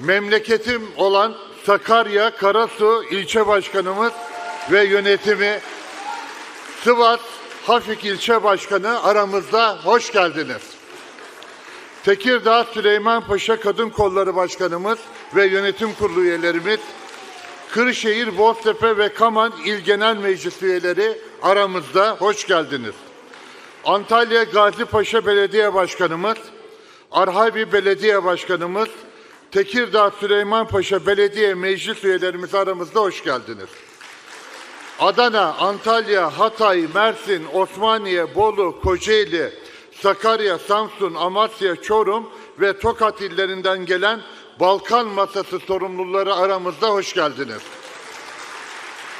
memleketim olan Sakarya Karasu ilçe başkanımız ve yönetimi Sivas Hafik ilçe başkanı aramızda hoş geldiniz. Tekirdağ Süleymanpaşa Kadın Kolları Başkanımız ve yönetim kurulu üyelerimiz, Kırşehir, Boztepe ve Kaman İl Genel Meclis üyeleri aramızda hoş geldiniz. Antalya Gazi Paşa Belediye Başkanımız, Arhavi Belediye Başkanımız, Tekirdağ Süleymanpaşa Belediye Meclis üyelerimiz aramızda hoş geldiniz. Adana, Antalya, Hatay, Mersin, Osmaniye, Bolu, Kocaeli, Sakarya, Samsun, Amasya, Çorum ve Tokat illerinden gelen Balkan Masası sorumluları aramızda hoş geldiniz.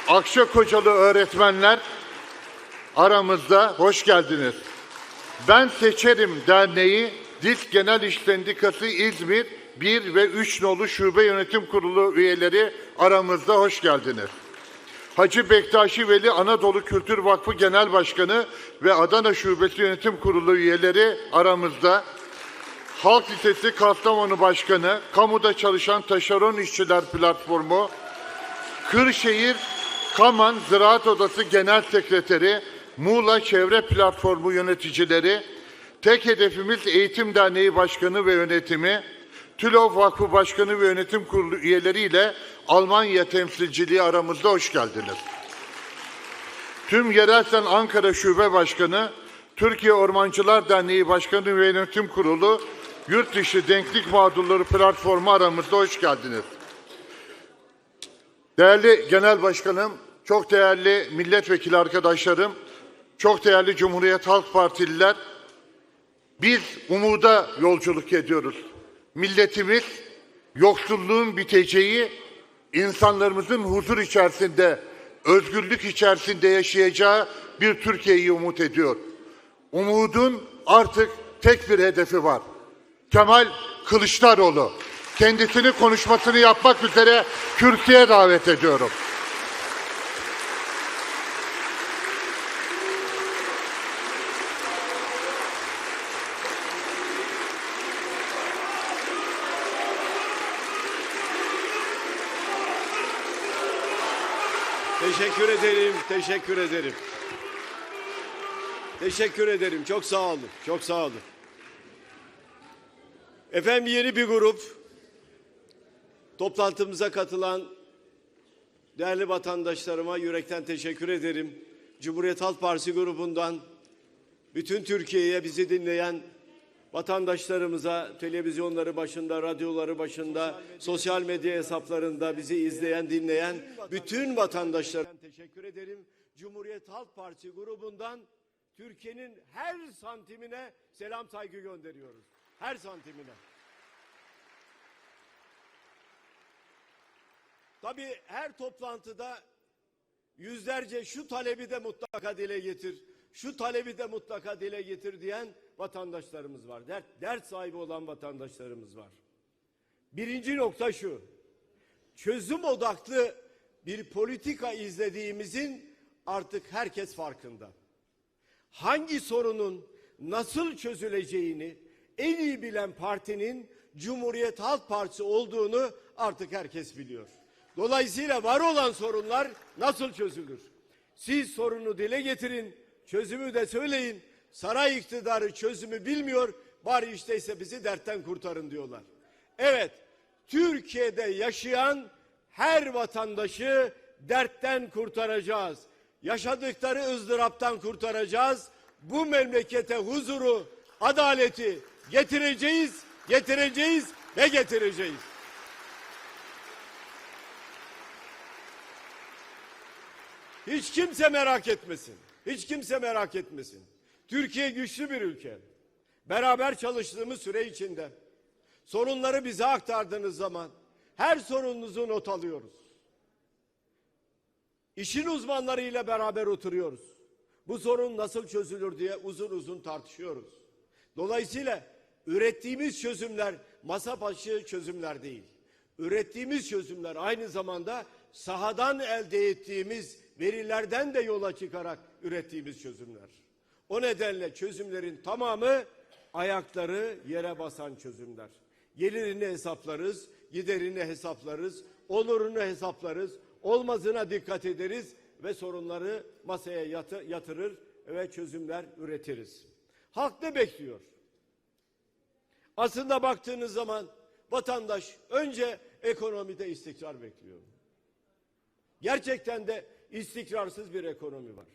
Akçakocalı öğretmenler aramızda hoş geldiniz. Ben Seçerim Derneği DİSK Genel İş Sendikası İzmir 1 ve 3 nolu şube yönetim kurulu üyeleri aramızda hoş geldiniz. Hacı Bektaşi Veli Anadolu Kültür Vakfı Genel Başkanı ve Adana Şubesi Yönetim Kurulu üyeleri aramızda. Halk Lisesi Kastamonu Başkanı, Kamuda Çalışan Taşeron İşçiler Platformu, Kırşehir Kaman Ziraat Odası Genel Sekreteri, Muğla Çevre Platformu yöneticileri, Tek Hedefimiz Eğitim Derneği Başkanı ve yönetimi, TÜLOV Vakfı Başkanı ve Yönetim Kurulu üyeleriyle Almanya temsilciliği aramızda hoş geldiniz. Tüm Yerelsen Ankara Şube Başkanı, Türkiye Ormancılar Derneği Başkanı ve Yönetim Kurulu, Yurt Dışı Denklik Mağdurları Platformu aramızda hoş geldiniz. Değerli Genel Başkanım, çok değerli milletvekili arkadaşlarım, çok değerli Cumhuriyet Halk Partililer, biz umuda yolculuk ediyoruz. Milletimiz yoksulluğun biteceği, insanlarımızın huzur içerisinde, özgürlük içerisinde yaşayacağı bir Türkiye'yi umut ediyor. Umudun artık tek bir hedefi var. Kemal Kılıçdaroğlu. Kendisini konuşmasını yapmak üzere kürsüye davet ediyorum. Teşekkür ederim, teşekkür ederim. Teşekkür ederim, çok sağ olun, çok sağ olun. Efendim yeni bir grup, toplantımıza katılan değerli vatandaşlarıma yürekten teşekkür ederim. Cumhuriyet Halk Partisi grubundan bütün Türkiye'ye bizi dinleyen vatandaşlarımıza televizyonları başında, radyoları başında, sosyal medya hesaplarında bizi izleyen, dinleyen bütün vatandaşlara teşekkür ederim. Cumhuriyet Halk Partisi grubundan Türkiye'nin her santimine selam saygı gönderiyoruz. Her santimine. Tabii her toplantıda yüzlerce şu talebi de mutlaka dile getir, şu talebi de mutlaka dile getir diyen vatandaşlarımız var. Dert, dert sahibi olan vatandaşlarımız var. Birinci nokta şu. Çözüm odaklı bir politika izlediğimizin artık herkes farkında. Hangi sorunun nasıl çözüleceğini en iyi bilen partinin Cumhuriyet Halk Partisi olduğunu artık herkes biliyor. Dolayısıyla var olan sorunlar nasıl çözülür? Siz sorunu dile getirin, çözümü de söyleyin. Saray iktidarı çözümü bilmiyor, bari işte ise bizi dertten kurtarın diyorlar. Evet, Türkiye'de yaşayan her vatandaşı dertten kurtaracağız. Yaşadıkları ızdıraptan kurtaracağız. Bu memlekete huzuru, adaleti getireceğiz, getireceğiz ve getireceğiz. Hiç kimse merak etmesin. Hiç kimse merak etmesin. Türkiye güçlü bir ülke. Beraber çalıştığımız süre içinde sorunları bize aktardığınız zaman her sorununuzu not alıyoruz. İşin uzmanlarıyla beraber oturuyoruz. Bu sorun nasıl çözülür diye uzun uzun tartışıyoruz. Dolayısıyla ürettiğimiz çözümler masa başı çözümler değil. Ürettiğimiz çözümler aynı zamanda sahadan elde ettiğimiz verilerden de yola çıkarak ürettiğimiz çözümler. O nedenle çözümlerin tamamı ayakları yere basan çözümler. Gelirini hesaplarız, giderini hesaplarız, olurunu hesaplarız, olmazına dikkat ederiz ve sorunları masaya yatı- yatırır ve çözümler üretiriz. Halk ne bekliyor? Aslında baktığınız zaman vatandaş önce ekonomide istikrar bekliyor. Gerçekten de istikrarsız bir ekonomi var.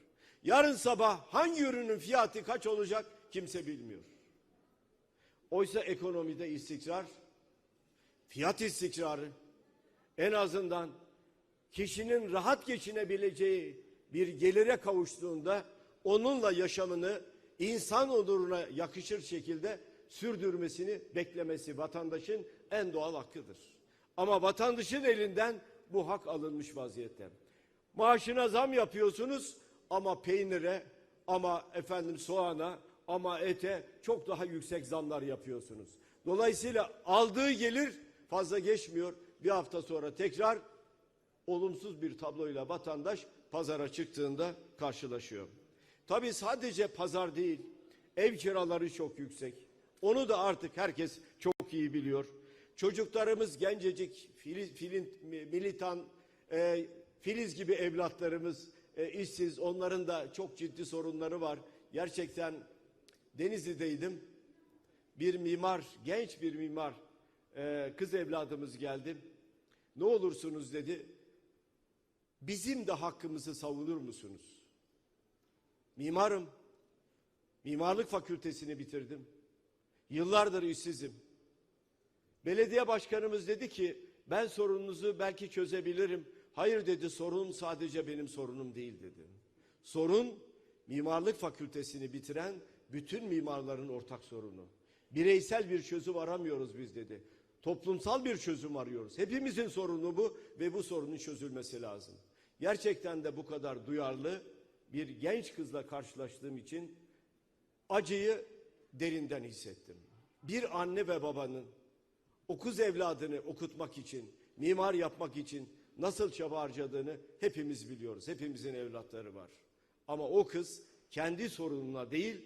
Yarın sabah hangi ürünün fiyatı kaç olacak kimse bilmiyor. Oysa ekonomide istikrar, fiyat istikrarı en azından kişinin rahat geçinebileceği bir gelire kavuştuğunda onunla yaşamını insan onuruna yakışır şekilde sürdürmesini beklemesi vatandaşın en doğal hakkıdır. Ama vatandaşın elinden bu hak alınmış vaziyette. Maaşına zam yapıyorsunuz ama peynire, ama efendim soğana, ama ete çok daha yüksek zamlar yapıyorsunuz. Dolayısıyla aldığı gelir fazla geçmiyor. Bir hafta sonra tekrar olumsuz bir tabloyla vatandaş pazara çıktığında karşılaşıyor. Tabii sadece pazar değil, ev kiraları çok yüksek. Onu da artık herkes çok iyi biliyor. Çocuklarımız gencecik, filiz, filin, militan, e, filiz gibi evlatlarımız e, işsiz. Onların da çok ciddi sorunları var. Gerçekten Denizli'deydim. Bir mimar, genç bir mimar, e, kız evladımız geldi. Ne olursunuz dedi. Bizim de hakkımızı savunur musunuz? Mimarım. Mimarlık fakültesini bitirdim. Yıllardır işsizim. Belediye başkanımız dedi ki ben sorununuzu belki çözebilirim. Hayır dedi sorun sadece benim sorunum değil dedi. Sorun mimarlık fakültesini bitiren bütün mimarların ortak sorunu. Bireysel bir çözüm aramıyoruz biz dedi. Toplumsal bir çözüm arıyoruz. Hepimizin sorunu bu ve bu sorunun çözülmesi lazım. Gerçekten de bu kadar duyarlı bir genç kızla karşılaştığım için acıyı derinden hissettim. Bir anne ve babanın okuz evladını okutmak için, mimar yapmak için nasıl çaba harcadığını hepimiz biliyoruz. Hepimizin evlatları var. Ama o kız kendi sorununa değil,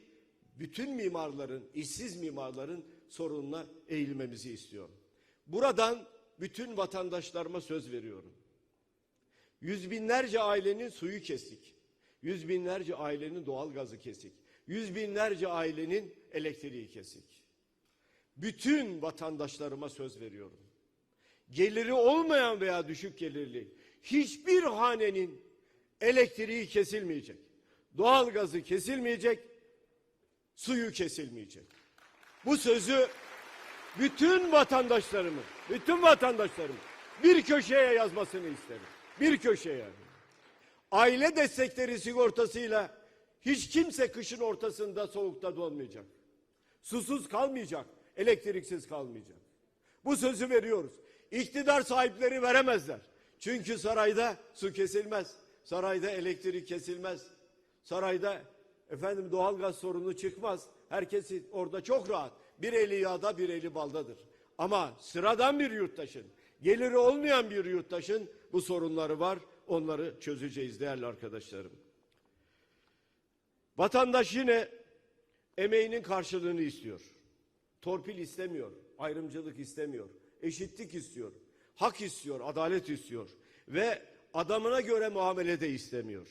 bütün mimarların, işsiz mimarların sorununa eğilmemizi istiyor. Buradan bütün vatandaşlarıma söz veriyorum. Yüz binlerce ailenin suyu kesik. Yüz binlerce ailenin doğal gazı kesik. Yüz binlerce ailenin elektriği kesik. Bütün vatandaşlarıma söz veriyorum. Geliri olmayan veya düşük gelirli hiçbir hanenin elektriği kesilmeyecek. Doğal gazı kesilmeyecek, suyu kesilmeyecek. Bu sözü bütün vatandaşlarımın, bütün vatandaşlarımın bir köşeye yazmasını isterim. Bir köşeye. Aile destekleri sigortasıyla hiç kimse kışın ortasında soğukta donmayacak. Susuz kalmayacak, elektriksiz kalmayacak. Bu sözü veriyoruz. İktidar sahipleri veremezler. Çünkü sarayda su kesilmez. Sarayda elektrik kesilmez. Sarayda efendim doğalgaz sorunu çıkmaz. Herkes orada çok rahat. Bir eli yağda bir eli baldadır. Ama sıradan bir yurttaşın, geliri olmayan bir yurttaşın bu sorunları var. Onları çözeceğiz değerli arkadaşlarım. Vatandaş yine emeğinin karşılığını istiyor. Torpil istemiyor, ayrımcılık istemiyor, eşitlik istiyor, hak istiyor, adalet istiyor ve adamına göre muamele de istemiyor.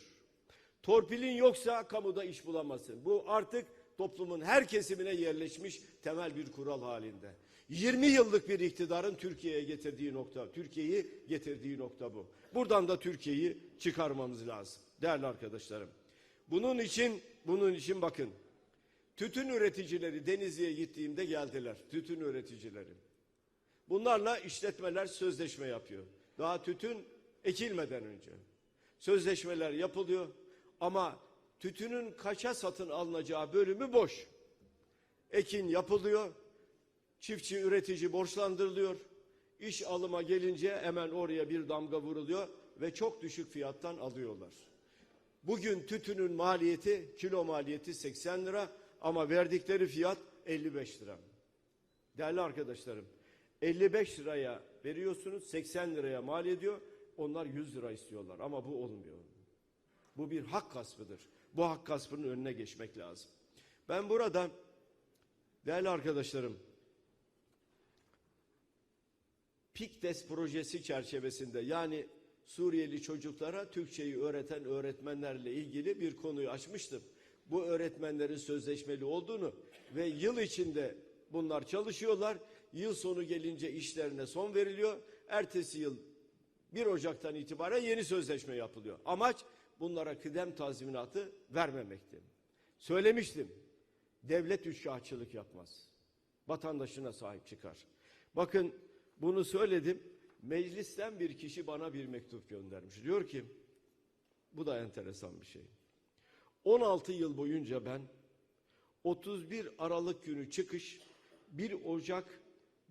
Torpilin yoksa kamuda iş bulamazsın. Bu artık toplumun her kesimine yerleşmiş temel bir kural halinde. 20 yıllık bir iktidarın Türkiye'ye getirdiği nokta, Türkiye'yi getirdiği nokta bu. Buradan da Türkiye'yi çıkarmamız lazım değerli arkadaşlarım. Bunun için bunun için bakın. Tütün üreticileri Denizli'ye gittiğimde geldiler. Tütün üreticileri. Bunlarla işletmeler sözleşme yapıyor. Daha tütün ekilmeden önce. Sözleşmeler yapılıyor ama tütünün kaça satın alınacağı bölümü boş. Ekin yapılıyor. Çiftçi üretici borçlandırılıyor. İş alıma gelince hemen oraya bir damga vuruluyor ve çok düşük fiyattan alıyorlar. Bugün tütünün maliyeti, kilo maliyeti 80 lira ama verdikleri fiyat 55 lira. Değerli arkadaşlarım, 55 liraya veriyorsunuz, 80 liraya mal ediyor. Onlar 100 lira istiyorlar ama bu olmuyor. Bu bir hak gaspıdır. Bu hak gaspının önüne geçmek lazım. Ben burada değerli arkadaşlarım PİKTES projesi çerçevesinde yani Suriyeli çocuklara Türkçeyi öğreten öğretmenlerle ilgili bir konuyu açmıştım. Bu öğretmenlerin sözleşmeli olduğunu ve yıl içinde bunlar çalışıyorlar. Yıl sonu gelince işlerine son veriliyor. Ertesi yıl 1 Ocak'tan itibaren yeni sözleşme yapılıyor. Amaç bunlara kıdem tazminatı vermemekti. Söylemiştim. Devlet üçkağıtçılık yapmaz. Vatandaşına sahip çıkar. Bakın bunu söyledim. Meclisten bir kişi bana bir mektup göndermiş. Diyor ki bu da enteresan bir şey. 16 yıl boyunca ben 31 Aralık günü çıkış 1 Ocak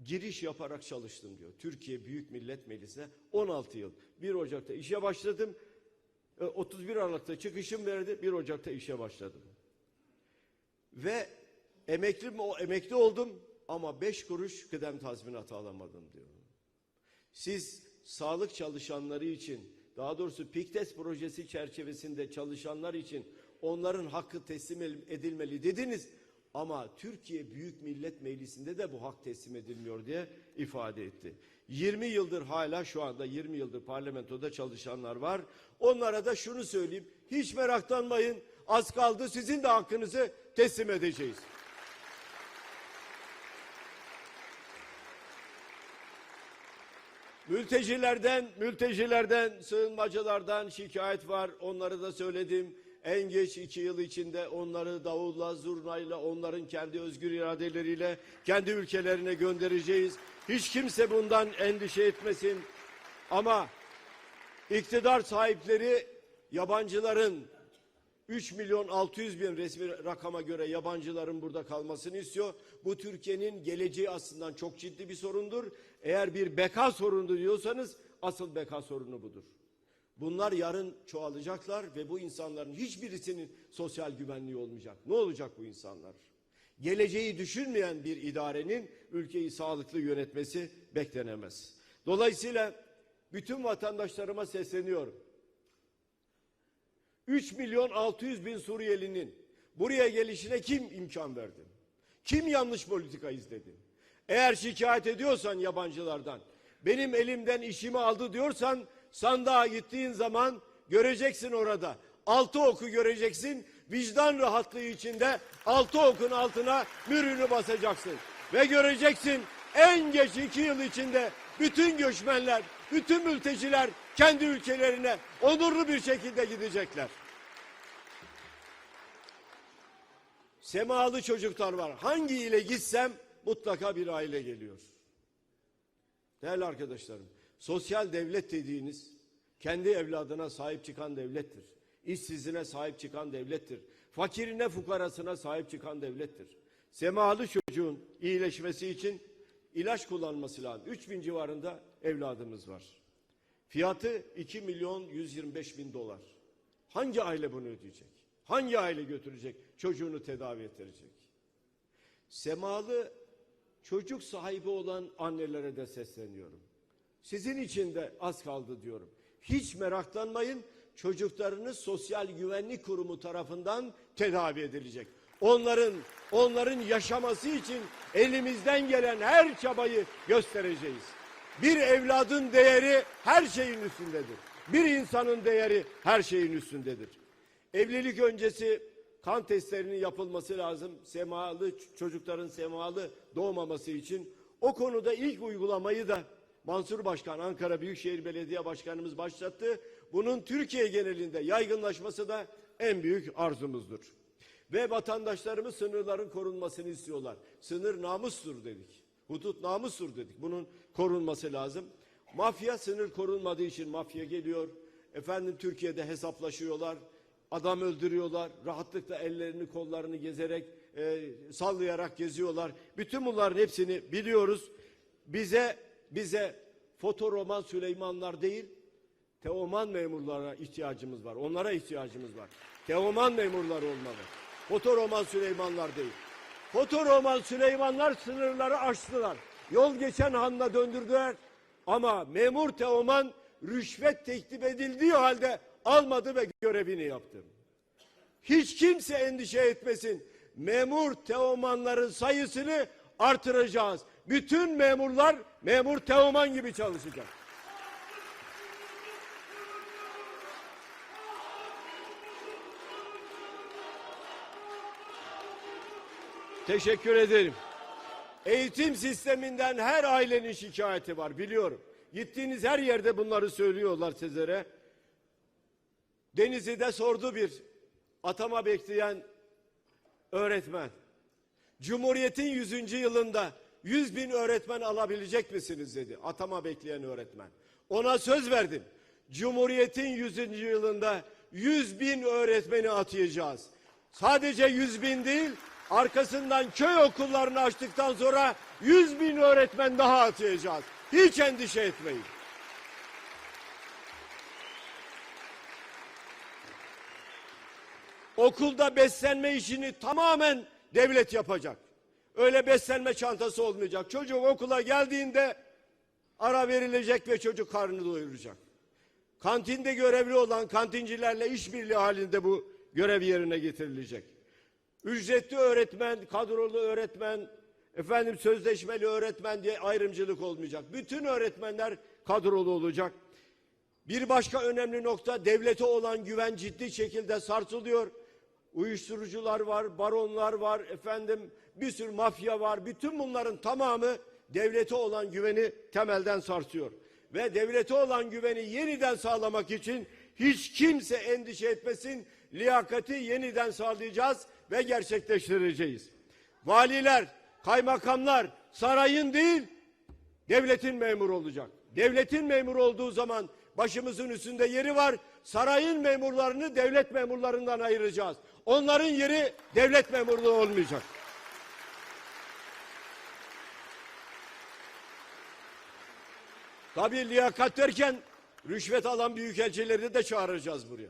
giriş yaparak çalıştım diyor. Türkiye Büyük Millet Meclisi'ne 16 yıl. 1 Ocak'ta işe başladım. E, 31 Aralık'ta çıkışım verdi. 1 Ocak'ta işe başladım. Ve emekli o emekli oldum ama 5 kuruş kıdem tazminatı alamadım diyor. Siz sağlık çalışanları için daha doğrusu PİKTES projesi çerçevesinde çalışanlar için onların hakkı teslim edilmeli dediniz. Ama Türkiye Büyük Millet Meclisi'nde de bu hak teslim edilmiyor diye ifade etti. 20 yıldır hala şu anda 20 yıldır parlamentoda çalışanlar var. Onlara da şunu söyleyeyim. Hiç meraklanmayın. Az kaldı sizin de hakkınızı teslim edeceğiz. Mültecilerden, mültecilerden, sığınmacılardan şikayet var. Onları da söyledim. En geç iki yıl içinde onları davulla, zurnayla, onların kendi özgür iradeleriyle kendi ülkelerine göndereceğiz. Hiç kimse bundan endişe etmesin. Ama iktidar sahipleri yabancıların 3 milyon 600 bin resmi rakama göre yabancıların burada kalmasını istiyor. Bu Türkiye'nin geleceği aslında çok ciddi bir sorundur. Eğer bir beka sorunu diyorsanız asıl beka sorunu budur. Bunlar yarın çoğalacaklar ve bu insanların hiçbirisinin sosyal güvenliği olmayacak. Ne olacak bu insanlar? Geleceği düşünmeyen bir idarenin ülkeyi sağlıklı yönetmesi beklenemez. Dolayısıyla bütün vatandaşlarıma sesleniyorum. 3 milyon 600 bin Suriyelinin buraya gelişine kim imkan verdi? Kim yanlış politika izledi? Eğer şikayet ediyorsan yabancılardan, benim elimden işimi aldı diyorsan sandığa gittiğin zaman göreceksin orada. Altı oku göreceksin. Vicdan rahatlığı içinde altı okun altına mürünü basacaksın. Ve göreceksin en geç iki yıl içinde bütün göçmenler, bütün mülteciler kendi ülkelerine onurlu bir şekilde gidecekler. Semalı çocuklar var. Hangi ile gitsem mutlaka bir aile geliyor. Değerli arkadaşlarım, sosyal devlet dediğiniz kendi evladına sahip çıkan devlettir. İşsizine sahip çıkan devlettir. Fakirine, fukarasına sahip çıkan devlettir. Semalı çocuğun iyileşmesi için ilaç kullanması lazım. 3000 civarında evladımız var. Fiyatı 2 milyon 125 bin dolar. Hangi aile bunu ödeyecek? Hangi aile götürecek? Çocuğunu tedavi ettirecek. Semalı çocuk sahibi olan annelere de sesleniyorum. Sizin için de az kaldı diyorum. Hiç meraklanmayın. Çocuklarınız Sosyal Güvenlik Kurumu tarafından tedavi edilecek. Onların onların yaşaması için elimizden gelen her çabayı göstereceğiz. Bir evladın değeri her şeyin üstündedir. Bir insanın değeri her şeyin üstündedir. Evlilik öncesi kan testlerinin yapılması lazım. Semalı çocukların semalı doğmaması için. O konuda ilk uygulamayı da Mansur Başkan, Ankara Büyükşehir Belediye Başkanımız başlattı. Bunun Türkiye genelinde yaygınlaşması da en büyük arzumuzdur. Ve vatandaşlarımız sınırların korunmasını istiyorlar. Sınır namustur dedik. Hudut namustur dedik. Bunun korunması lazım. Mafya sınır korunmadığı için mafya geliyor. Efendim Türkiye'de hesaplaşıyorlar. Adam öldürüyorlar. Rahatlıkla ellerini kollarını gezerek e, sallayarak geziyorlar. Bütün bunların hepsini biliyoruz. Bize bize fotoroman Süleymanlar değil, Teoman memurlara ihtiyacımız var. Onlara ihtiyacımız var. Teoman memurları olmalı. Fotoroman Süleymanlar değil. Fotoroman Süleymanlar sınırları aştılar. Yol geçen hanla döndürdüler. Ama memur Teoman rüşvet teklif edildiği halde almadı ve görevini yaptı. Hiç kimse endişe etmesin. Memur Teomanların sayısını artıracağız. Bütün memurlar memur Teoman gibi çalışacak. Teşekkür ederim. Eğitim sisteminden her ailenin şikayeti var biliyorum. Gittiğiniz her yerde bunları söylüyorlar sizlere. Denizli'de sordu bir atama bekleyen öğretmen. Cumhuriyet'in 100. yılında 100 bin öğretmen alabilecek misiniz dedi atama bekleyen öğretmen. Ona söz verdim. Cumhuriyet'in 100. yılında 100 bin öğretmeni atayacağız. Sadece 100 bin değil arkasından köy okullarını açtıktan sonra 100 bin öğretmen daha atayacağız. Hiç endişe etmeyin. Okulda beslenme işini tamamen devlet yapacak. Öyle beslenme çantası olmayacak. Çocuk okula geldiğinde ara verilecek ve çocuk karnını doyuracak. Kantinde görevli olan kantincilerle işbirliği halinde bu görev yerine getirilecek. Ücretli öğretmen, kadrolu öğretmen, efendim sözleşmeli öğretmen diye ayrımcılık olmayacak. Bütün öğretmenler kadrolu olacak. Bir başka önemli nokta devlete olan güven ciddi şekilde sarsılıyor. Uyuşturucular var, baronlar var, efendim bir sürü mafya var. Bütün bunların tamamı devlete olan güveni temelden sarsıyor. Ve devlete olan güveni yeniden sağlamak için hiç kimse endişe etmesin. Liyakati yeniden sağlayacağız ve gerçekleştireceğiz. Valiler, kaymakamlar sarayın değil devletin memuru olacak. Devletin memuru olduğu zaman başımızın üstünde yeri var. Sarayın memurlarını devlet memurlarından ayıracağız. Onların yeri devlet memurluğu olmayacak. Tabii liyakat derken rüşvet alan büyükelçileri de çağıracağız buraya.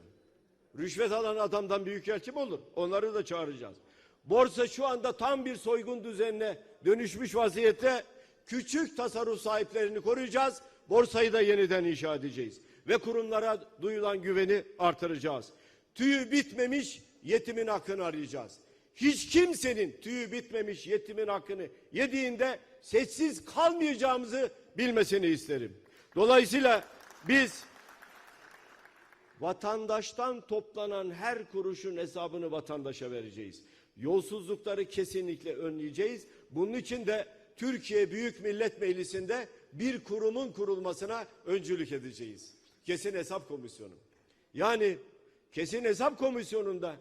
Rüşvet alan adamdan büyükelçi mi olur? Onları da çağıracağız. Borsa şu anda tam bir soygun düzenine dönüşmüş vaziyette küçük tasarruf sahiplerini koruyacağız. Borsayı da yeniden inşa edeceğiz. Ve kurumlara duyulan güveni artıracağız. Tüyü bitmemiş yetimin hakkını arayacağız. Hiç kimsenin tüyü bitmemiş yetimin hakkını yediğinde sessiz kalmayacağımızı bilmesini isterim. Dolayısıyla biz vatandaştan toplanan her kuruşun hesabını vatandaşa vereceğiz. Yolsuzlukları kesinlikle önleyeceğiz. Bunun için de Türkiye Büyük Millet Meclisi'nde bir kurumun kurulmasına öncülük edeceğiz. Kesin Hesap Komisyonu. Yani Kesin Hesap Komisyonu'nda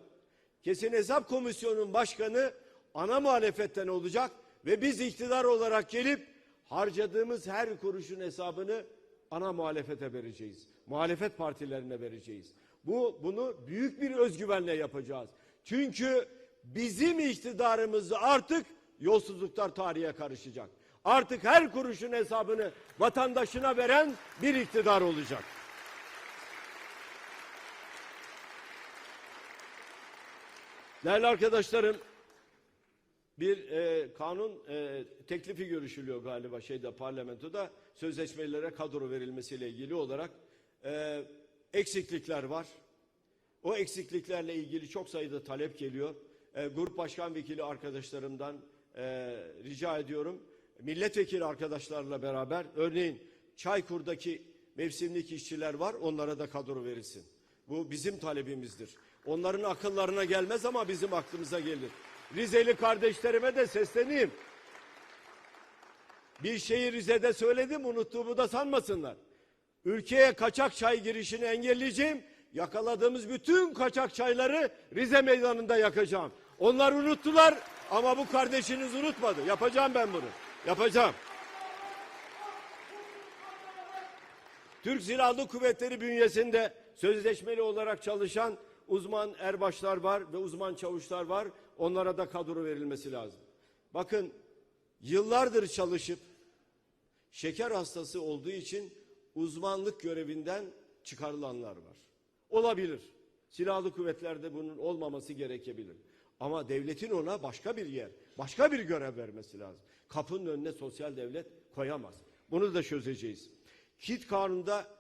Kesin Hesap Komisyonu'nun başkanı ana muhalefetten olacak ve biz iktidar olarak gelip harcadığımız her kuruşun hesabını ana muhalefete vereceğiz. Muhalefet partilerine vereceğiz. Bu bunu büyük bir özgüvenle yapacağız. Çünkü bizim iktidarımızda artık yolsuzluklar tarihe karışacak. Artık her kuruşun hesabını vatandaşına veren bir iktidar olacak. Değerli arkadaşlarım, bir e, kanun e, teklifi görüşülüyor galiba şeyde parlamentoda sözleşmelere kadro verilmesiyle ilgili olarak e, eksiklikler var. O eksikliklerle ilgili çok sayıda talep geliyor. E, grup başkan vekili arkadaşlarımdan e, rica ediyorum. Milletvekili arkadaşlarla beraber örneğin Çaykur'daki mevsimlik işçiler var onlara da kadro verilsin. Bu bizim talebimizdir. Onların akıllarına gelmez ama bizim aklımıza gelir. Rizeli kardeşlerime de sesleneyim. Bir şeyi Rize'de söyledim unuttuğumu da sanmasınlar. Ülkeye kaçak çay girişini engelleyeceğim. Yakaladığımız bütün kaçak çayları Rize meydanında yakacağım. Onlar unuttular ama bu kardeşiniz unutmadı. Yapacağım ben bunu. Yapacağım. Türk Silahlı Kuvvetleri bünyesinde sözleşmeli olarak çalışan uzman erbaşlar var ve uzman çavuşlar var. Onlara da kadro verilmesi lazım. Bakın yıllardır çalışıp şeker hastası olduğu için uzmanlık görevinden çıkarılanlar var. Olabilir. Silahlı kuvvetlerde bunun olmaması gerekebilir. Ama devletin ona başka bir yer, başka bir görev vermesi lazım. Kapının önüne sosyal devlet koyamaz. Bunu da çözeceğiz. KİT kanununda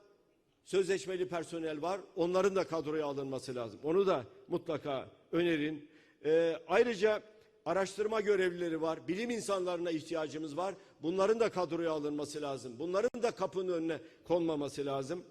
sözleşmeli personel var. Onların da kadroya alınması lazım. Onu da mutlaka önerin. Ee, ayrıca araştırma görevlileri var. Bilim insanlarına ihtiyacımız var. bunların da kadroya alınması lazım. Bunların da kapının önüne konmaması lazım.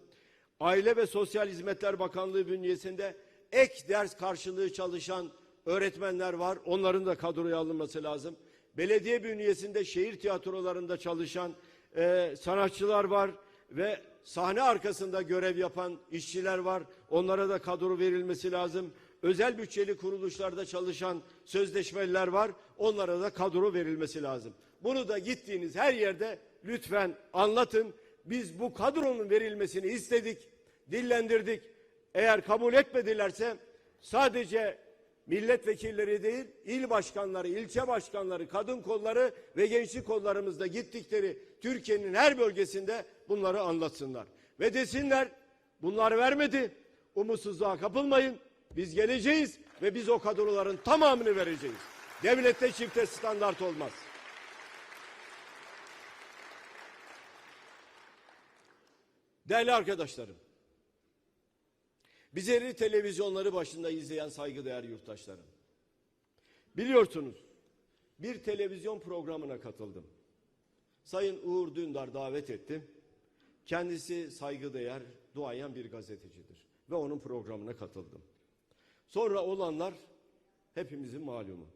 Aile ve Sosyal Hizmetler Bakanlığı bünyesinde ek ders karşılığı çalışan öğretmenler var. Onların da kadroya alınması lazım. Belediye bünyesinde şehir tiyatrolarında çalışan e, sanatçılar var ve sahne arkasında görev yapan işçiler var. Onlara da kadro verilmesi lazım. Özel bütçeli kuruluşlarda çalışan sözleşmeliler var. Onlara da kadro verilmesi lazım. Bunu da gittiğiniz her yerde lütfen anlatın. Biz bu kadronun verilmesini istedik, dillendirdik. Eğer kabul etmedilerse sadece milletvekilleri değil, il başkanları, ilçe başkanları, kadın kolları ve gençlik kollarımızda gittikleri Türkiye'nin her bölgesinde bunları anlatsınlar. Ve desinler bunlar vermedi, umutsuzluğa kapılmayın, biz geleceğiz ve biz o kadroların tamamını vereceğiz. Devlette çifte standart olmaz. Değerli arkadaşlarım, bizleri televizyonları başında izleyen saygıdeğer yurttaşlarım. Biliyorsunuz bir televizyon programına katıldım. Sayın Uğur Dündar davet etti. Kendisi saygıdeğer, duayen bir gazetecidir. Ve onun programına katıldım. Sonra olanlar hepimizin malumu.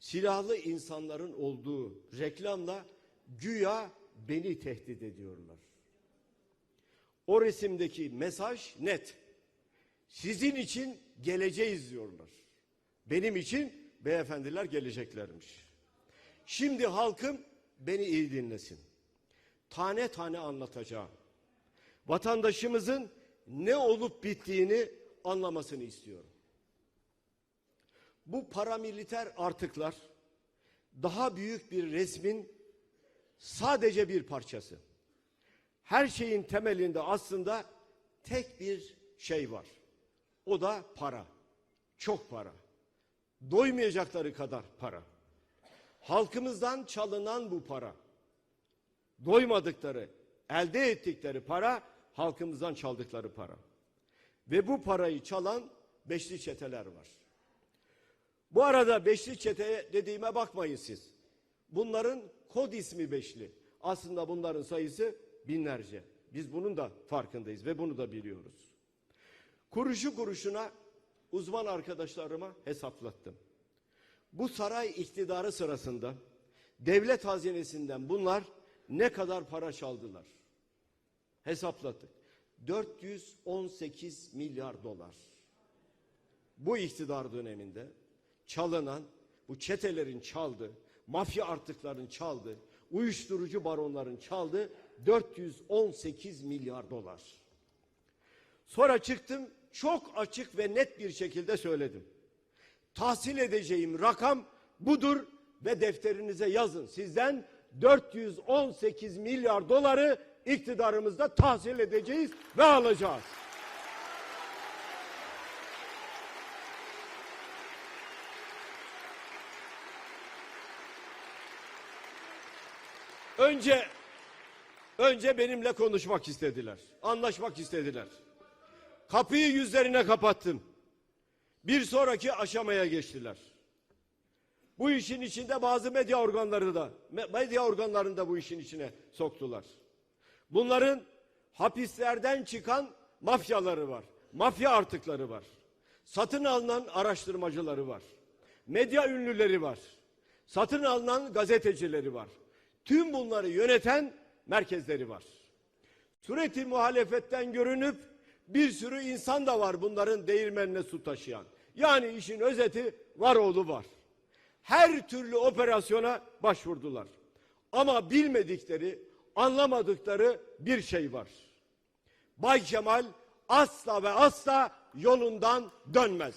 Silahlı insanların olduğu reklamla güya beni tehdit ediyorlar. O resimdeki mesaj net. Sizin için geleceğiz diyorlar. Benim için beyefendiler geleceklermiş. Şimdi halkım beni iyi dinlesin. Tane tane anlatacağım. Vatandaşımızın ne olup bittiğini anlamasını istiyorum. Bu paramiliter artıklar daha büyük bir resmin sadece bir parçası. Her şeyin temelinde aslında tek bir şey var. O da para. Çok para. Doymayacakları kadar para. Halkımızdan çalınan bu para. Doymadıkları, elde ettikleri para, halkımızdan çaldıkları para. Ve bu parayı çalan beşli çeteler var. Bu arada beşli çete dediğime bakmayın siz. Bunların kod ismi beşli. Aslında bunların sayısı binlerce. Biz bunun da farkındayız ve bunu da biliyoruz. Kuruşu kuruşuna uzman arkadaşlarıma hesaplattım. Bu saray iktidarı sırasında devlet hazinesinden bunlar ne kadar para çaldılar? Hesapladık. 418 milyar dolar. Bu iktidar döneminde çalınan, bu çetelerin çaldığı, mafya artıkların çaldığı, uyuşturucu baronların çaldığı 418 milyar dolar. Sonra çıktım çok açık ve net bir şekilde söyledim. Tahsil edeceğim rakam budur ve defterinize yazın. Sizden 418 milyar doları iktidarımızda tahsil edeceğiz ve alacağız. Önce önce benimle konuşmak istediler. Anlaşmak istediler. Kapıyı yüzlerine kapattım. Bir sonraki aşamaya geçtiler. Bu işin içinde bazı medya organları da medya organlarını da bu işin içine soktular. Bunların hapislerden çıkan mafyaları var. Mafya artıkları var. Satın alınan araştırmacıları var. Medya ünlüleri var. Satın alınan gazetecileri var. Tüm bunları yöneten merkezleri var. Sureti muhalefetten görünüp bir sürü insan da var bunların değirmenine su taşıyan. Yani işin özeti var oğlu var. Her türlü operasyona başvurdular. Ama bilmedikleri, anlamadıkları bir şey var. Bay Kemal asla ve asla yolundan dönmez.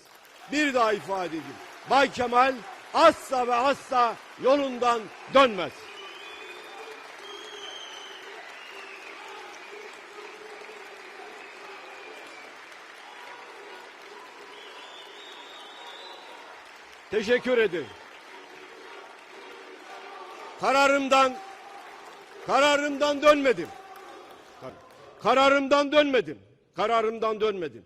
Bir daha ifade edeyim. Bay Kemal asla ve asla yolundan dönmez. Teşekkür ederim. Kararımdan kararımdan dönmedim. Kar- Kararımdan dönmedim. Kararımdan dönmedim.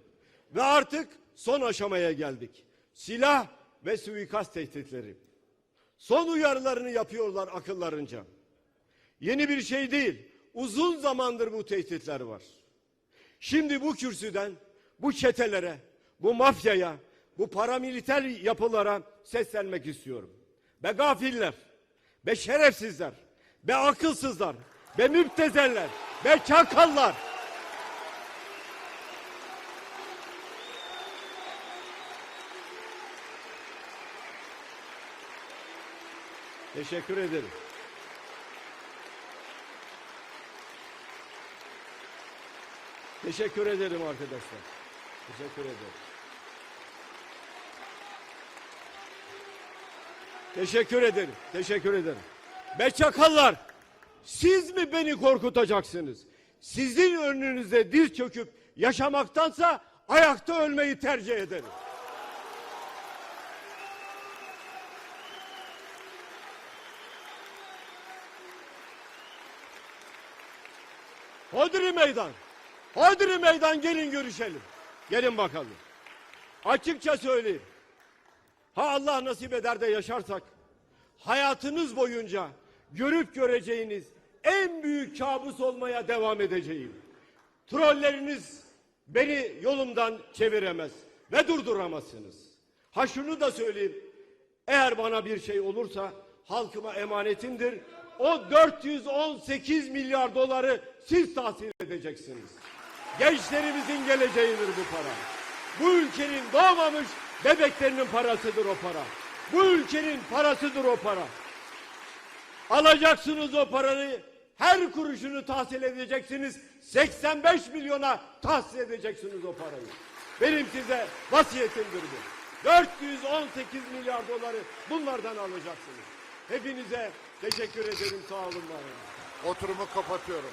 Ve artık son aşamaya geldik. Silah ve suikast tehditleri. Son uyarılarını yapıyorlar akıllarınca. Yeni bir şey değil. Uzun zamandır bu tehditler var. Şimdi bu kürsüden bu çetelere, bu mafyaya, bu paramiliter yapılara seslenmek istiyorum. Be gafiller, be şerefsizler, be akılsızlar, be müptezeller, be çakallar. Teşekkür ederim. Teşekkür ederim arkadaşlar. Teşekkür ederim. Teşekkür ederim. Teşekkür ederim. Be çakallar! Siz mi beni korkutacaksınız? Sizin önünüzde diz çöküp yaşamaktansa ayakta ölmeyi tercih ederim. Hodri meydan. Hodri meydan gelin görüşelim. Gelin bakalım. Açıkça söyleyeyim. Ha Allah nasip eder de yaşarsak hayatınız boyunca görüp göreceğiniz en büyük kabus olmaya devam edeceğim. Trolleriniz beni yolumdan çeviremez ve durduramazsınız. Ha şunu da söyleyeyim. Eğer bana bir şey olursa halkıma emanetimdir. O 418 milyar doları siz tahsil edeceksiniz. Gençlerimizin geleceğidir bu para. Bu ülkenin doğmamış bebeklerinin parasıdır o para. Bu ülkenin parasıdır o para. Alacaksınız o parayı. Her kuruşunu tahsil edeceksiniz. 85 milyona tahsil edeceksiniz o parayı. Benim size vasiyetimdir bu. 418 milyar doları bunlardan alacaksınız. Hepinize teşekkür ederim. Sağ olun. var olun. Oturumu kapatıyorum.